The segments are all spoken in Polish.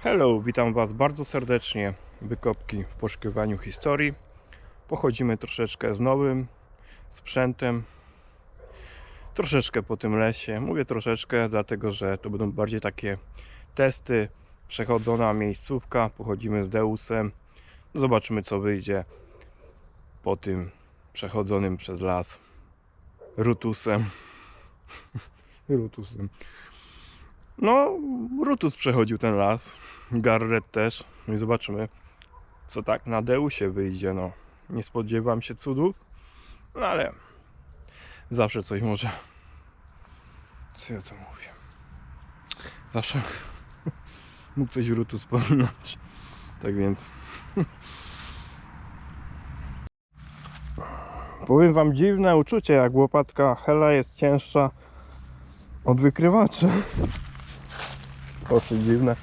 Hello, witam Was bardzo serdecznie. Wykopki w poszukiwaniu historii. Pochodzimy troszeczkę z nowym sprzętem. Troszeczkę po tym lesie. Mówię troszeczkę, dlatego że to będą bardziej takie testy, przechodzona miejscówka. Pochodzimy z Deusem. Zobaczymy, co wyjdzie po tym przechodzonym przez las Rutusem. Rutusem. No, Rutus przechodził ten las. Garret też. No i zobaczymy, co tak na Deusie wyjdzie. No, nie spodziewam się cudów, no ale zawsze coś może. Co ja to mówię? Zawsze mógł coś Rutus pominąć. Tak więc. Powiem wam dziwne uczucie, jak łopatka Hela jest cięższa od wykrywaczy. Dosyć dziwne.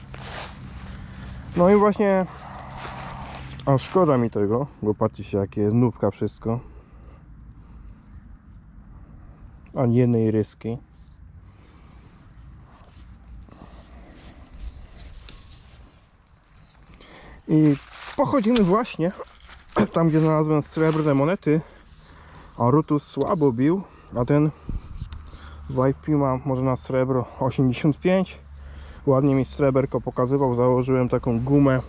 No i właśnie a szkoda mi tego, bo patrzcie jakie jest wszystko. Ani jednej ryski. I pochodzimy właśnie tam gdzie znalazłem srebrne monety. A Rutus słabo bił, a ten w IP ma może na srebro 85 ładnie mi sreberko pokazywał założyłem taką gumę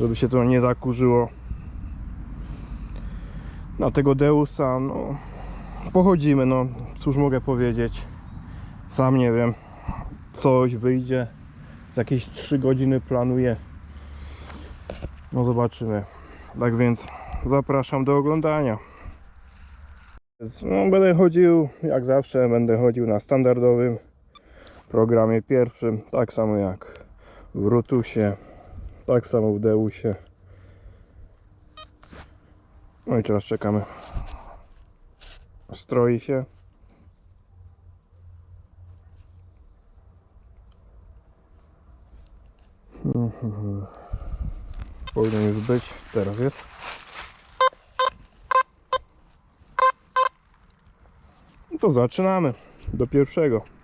żeby się to nie zakurzyło. Na tego Deusa no pochodzimy no cóż mogę powiedzieć? Sam nie wiem. Coś wyjdzie z jakieś 3 godziny planuję. No zobaczymy. Tak więc zapraszam do oglądania. No, będę chodził jak zawsze będę chodził na standardowym programie pierwszym, tak samo jak w Rutusie, tak samo w Deusie. No i teraz czekamy. Stroi się. Powinien już być, teraz jest. No to zaczynamy do pierwszego.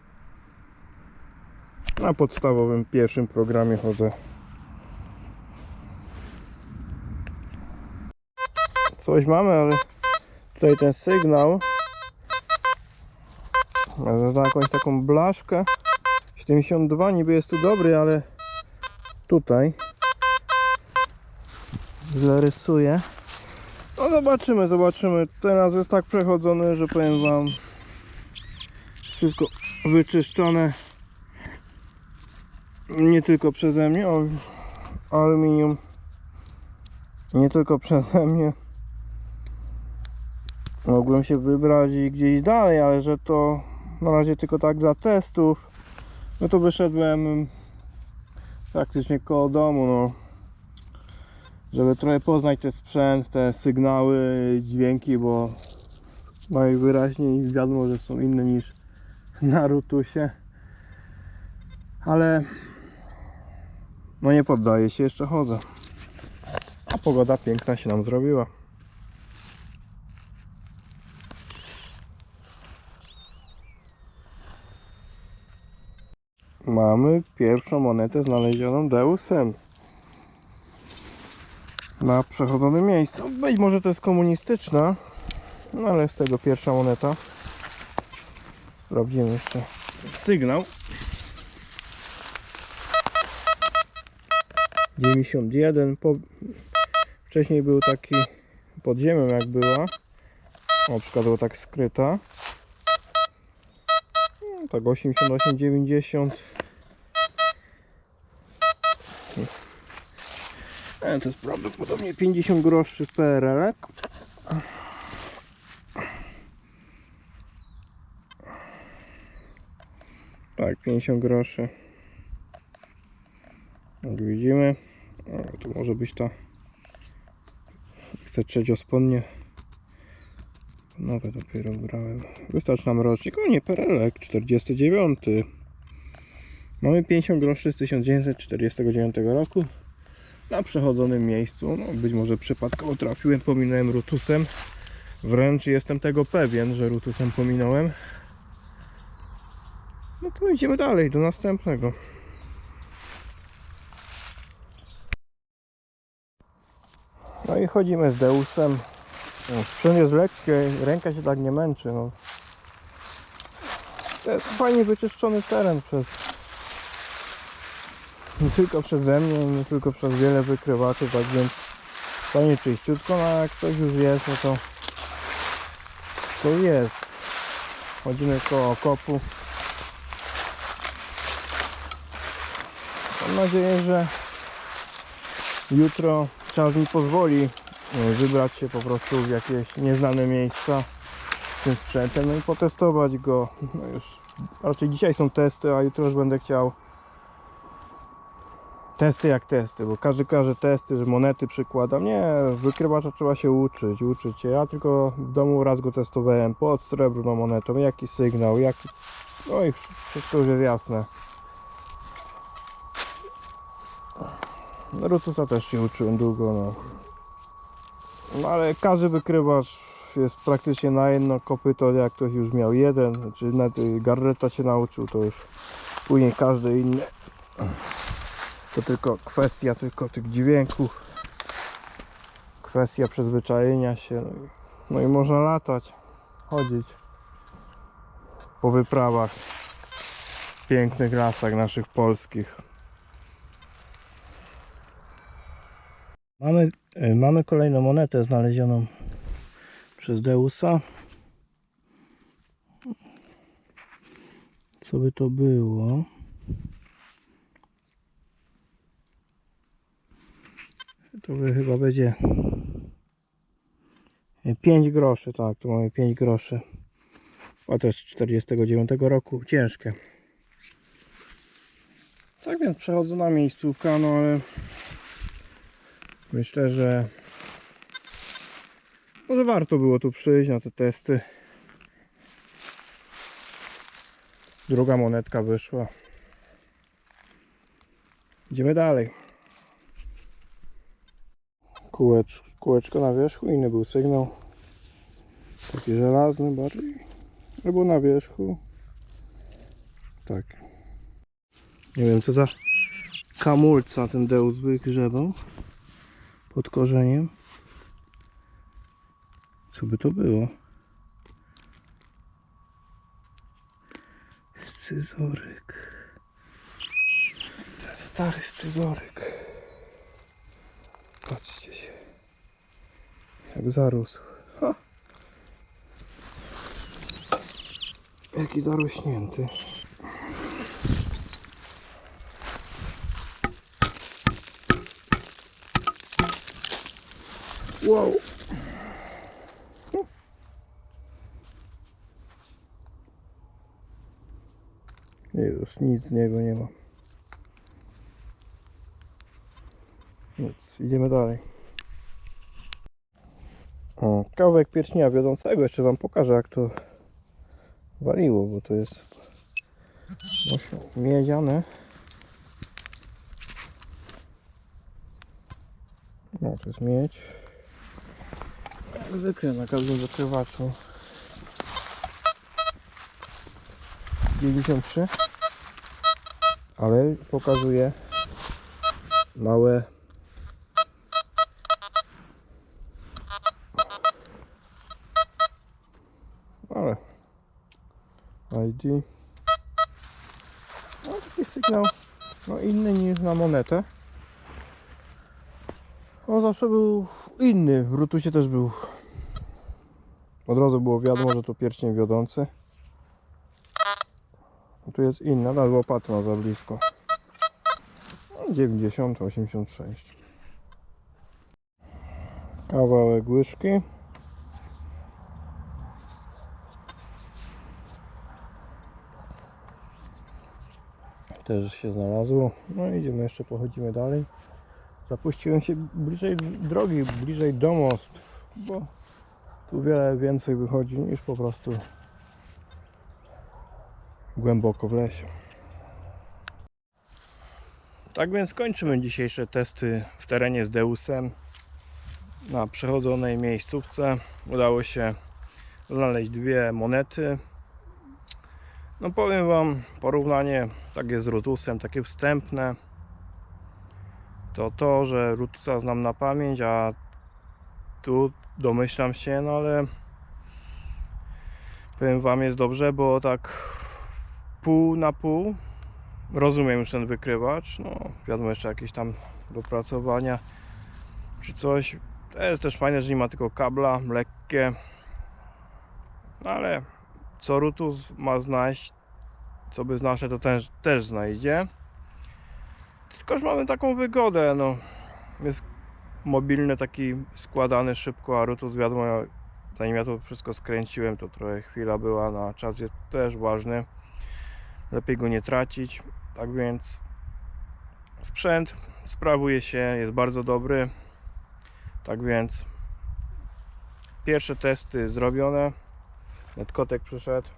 Na podstawowym pierwszym programie chodzę. Coś mamy, ale tutaj ten sygnał za jakąś taką blaszkę 72 niby jest tu dobry, ale tutaj źle rysuje. No zobaczymy, zobaczymy. Teraz jest tak przechodzony, że powiem wam wszystko wyczyszczone nie tylko przeze mnie, aluminium. Nie tylko przeze mnie. Mogłem się wybrać gdzieś dalej, ale że to na razie tylko tak dla testów. No to wyszedłem praktycznie koło domu no. Żeby trochę poznać ten sprzęt, te sygnały, dźwięki, bo najwyraźniej wiadomo, że są inne niż na Rutusie. Ale no nie poddaję się, jeszcze chodzę. A pogoda piękna się nam zrobiła. Mamy pierwszą monetę znalezioną Deusem. Na przechodzonym miejscu. Być może to jest komunistyczna, no ale z tego pierwsza moneta. Sprawdzimy jeszcze sygnał. 91 po... wcześniej był taki pod ziemią jak była. O przykład była tak skryta. No, tak 88 90 e, to jest prawdopodobnie 50 groszy PRL tak 50 groszy. Jak widzimy o, tu może być ta chcę trzeciospodnie nowe dopiero brałem. Wystarczy nam rocznik, o nie Perelek 49 mamy 50 groszy z 1949 roku. Na przechodzonym miejscu no, być może przypadkowo trafiłem, pominąłem Rutusem. Wręcz jestem tego pewien, że Rutusem pominąłem. No to idziemy dalej do następnego No i chodzimy z Deusem. No, Sprzęt jest lekki, ręka się tak nie męczy. No. To jest fajnie wyczyszczony teren przez nie tylko przeze mnie, nie tylko przez wiele wykrywaczy, tak więc fajnie czyściutko, no jak coś już jest, no to to jest. Chodzimy koło kopu. Mam nadzieję, że jutro czas mi pozwoli e, wybrać się po prostu w jakieś nieznane miejsca z tym sprzętem no i potestować go. No już raczej dzisiaj są testy, a jutro już będę chciał testy jak testy, bo każdy każe testy, że monety przykładam. Nie, wykrywacza trzeba się uczyć, uczyć się. Ja tylko w domu raz go testowałem pod srebrną monetą, jaki sygnał, jaki... No i wszystko już jest jasne. Rutusa też się uczyłem długo, no. No ale każdy wykrywacz jest praktycznie na jedno kopyto, jak ktoś już miał jeden, czy nawet Garreta się nauczył, to już później każdy inny. To tylko kwestia tylko tych dźwięków, kwestia przyzwyczajenia się, no no i można latać, chodzić po wyprawach w pięknych lasach naszych polskich. Mamy, y, mamy kolejną monetę znalezioną przez Deusa. Co by to było? To by chyba będzie 5 groszy, tak, tu mamy 5 groszy. A to jest z 49 roku, ciężkie. Tak więc przechodzę na miejscówkę, no ale Myślę, że może warto było tu przyjść na te testy. Druga monetka wyszła. Idziemy dalej. Kółecz, kółeczko na wierzchu, inny był sygnał. Taki żelazny bardziej. Albo na wierzchu. Tak. Nie wiem co za kamulca ten Deus wygrzebał pod korzeniem. Co by to było? Scyzoryk. Ten stary scyzoryk. Patrzcie się. Jak zarósł. Ha. Jaki zarośnięty. Wow. Już nic z niego nie ma. Nic, idziemy dalej. O, kawałek pierśnia wiodącego. Jeszcze Wam pokażę jak to waliło, bo to jest miedziane. No, to jest miedź. Jak zwykle na każdym wykrywaczu 93 ale pokazuje małe ale ID no taki sygnał. No inny niż na monetę. On zawsze był inny. W Rutusie też był od razu było wiadomo, że to pierścień wiodący. Tu jest inna, ale łopaty ma za blisko. No, 90, 86. Kawałek łyżki. Też się znalazło. No idziemy jeszcze, pochodzimy dalej. Zapuściłem się bliżej drogi, bliżej domost, bo tu wiele więcej wychodzi niż po prostu głęboko w lesie. Tak więc kończymy dzisiejsze testy w terenie z Deusem. Na przechodzonej miejscówce udało się znaleźć dwie monety. No powiem Wam, porównanie takie z Rutusem, takie wstępne. To to, że Rutusa znam na pamięć, a tu domyślam się, no ale powiem wam jest dobrze, bo tak pół na pół rozumiem już ten wykrywacz, no wiadomo jeszcze jakieś tam dopracowania czy coś. To jest też fajne, że nie ma tylko kabla, lekkie. No ale co Rutus ma znaleźć, co by znasze, to też, też znajdzie. Tylko, że mamy taką wygodę, no. Jest mobilny, taki składany szybko, a Rutus wiadomo, zanim ja to wszystko skręciłem, to trochę chwila była, na czas jest też ważny. Lepiej go nie tracić, tak więc sprzęt sprawuje się, jest bardzo dobry. Tak więc pierwsze testy zrobione. Netkotek przyszedł.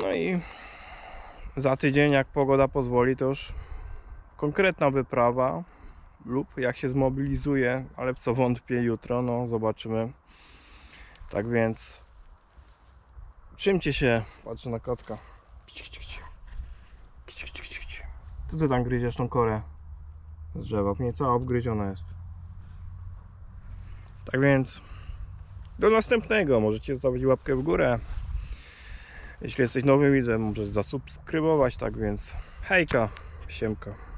No i za tydzień, jak pogoda pozwoli, to już konkretna wyprawa lub jak się zmobilizuje, ale co wątpię jutro, no zobaczymy. Tak więc trzymcie się, patrzę na kotka. Co ty tam gryziesz tą korę z drzewa? Nie cała obgryziona jest. Tak więc do następnego. Możecie zostawić łapkę w górę. Jeśli jesteś nowym widzem, możesz zasubskrybować. Tak więc hejka, siemka.